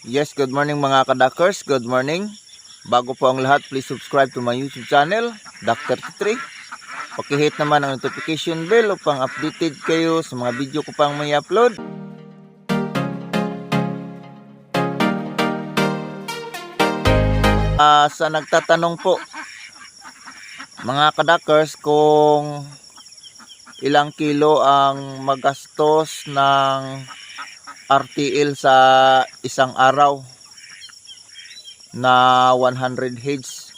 Yes, good morning mga kadakers. Good morning. Bago po ang lahat, please subscribe to my YouTube channel, Dr. Kitri. Pakihit naman ang notification bell upang updated kayo sa mga video ko pang may upload. Ah, sa nagtatanong po, mga kadakers, kung ilang kilo ang magastos ng RTL sa isang araw na 100 heads.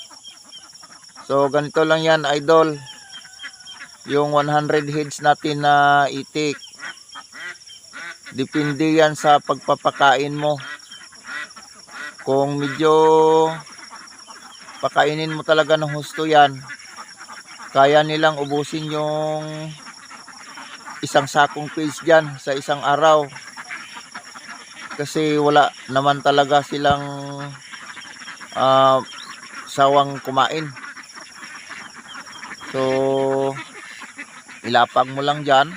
So ganito lang yan idol. Yung 100 heads natin na itik. Depende yan sa pagpapakain mo. Kung medyo pakainin mo talaga ng husto yan, kaya nilang ubusin yung isang sakong fish dyan sa isang araw kasi wala naman talaga silang ah, sawang kumain. So ilapag mo lang dyan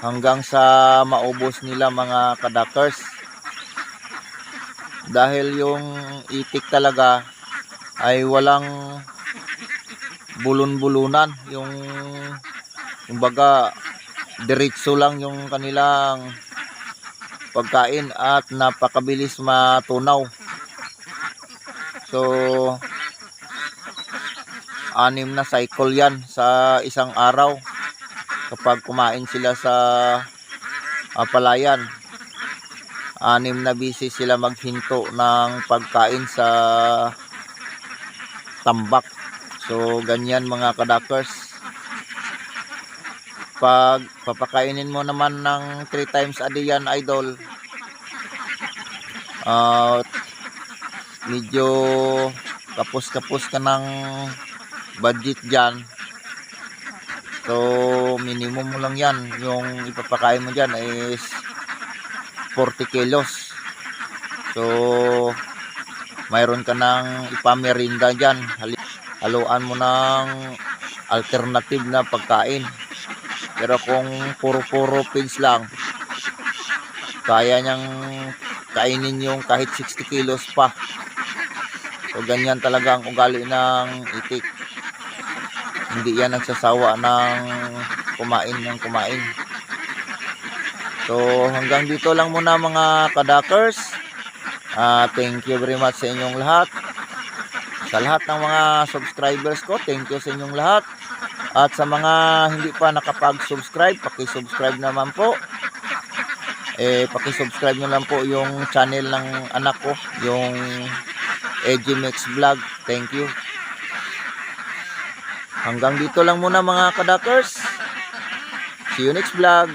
hanggang sa maubos nila mga kadakers. Dahil yung itik talaga ay walang bulun-bulunan. Yung kumbaga diretso lang yung kanilang pagkain at napakabilis matunaw. So, anim na cycle yan sa isang araw kapag kumain sila sa ah, palayan. Anim na bisis sila maghinto ng pagkain sa tambak. So, ganyan mga kadakers pag papakainin mo naman ng 3 times a day yan idol. Uh, medyo kapos-kapos ka ng budget dyan. So minimum mo lang yan. Yung ipapakain mo dyan is 40 kilos. So mayroon ka ng ipamerinda dyan. Haluan mo ng alternative na pagkain pero kung puro-puro feeds lang, kaya niyang kainin yung kahit 60 kilos pa. So ganyan talaga ang ugali ng itik. Hindi yan nagsasawa ng kumain ng kumain. So hanggang dito lang muna mga kadakers. Ah, thank you very much sa inyong lahat. Sa lahat ng mga subscribers ko, thank you sa inyong lahat. At sa mga hindi pa nakapag-subscribe, paki-subscribe naman po. Eh, paki-subscribe nyo lang po yung channel ng anak ko, yung Edgimix Vlog. Thank you. Hanggang dito lang muna mga kadakers. See you next vlog.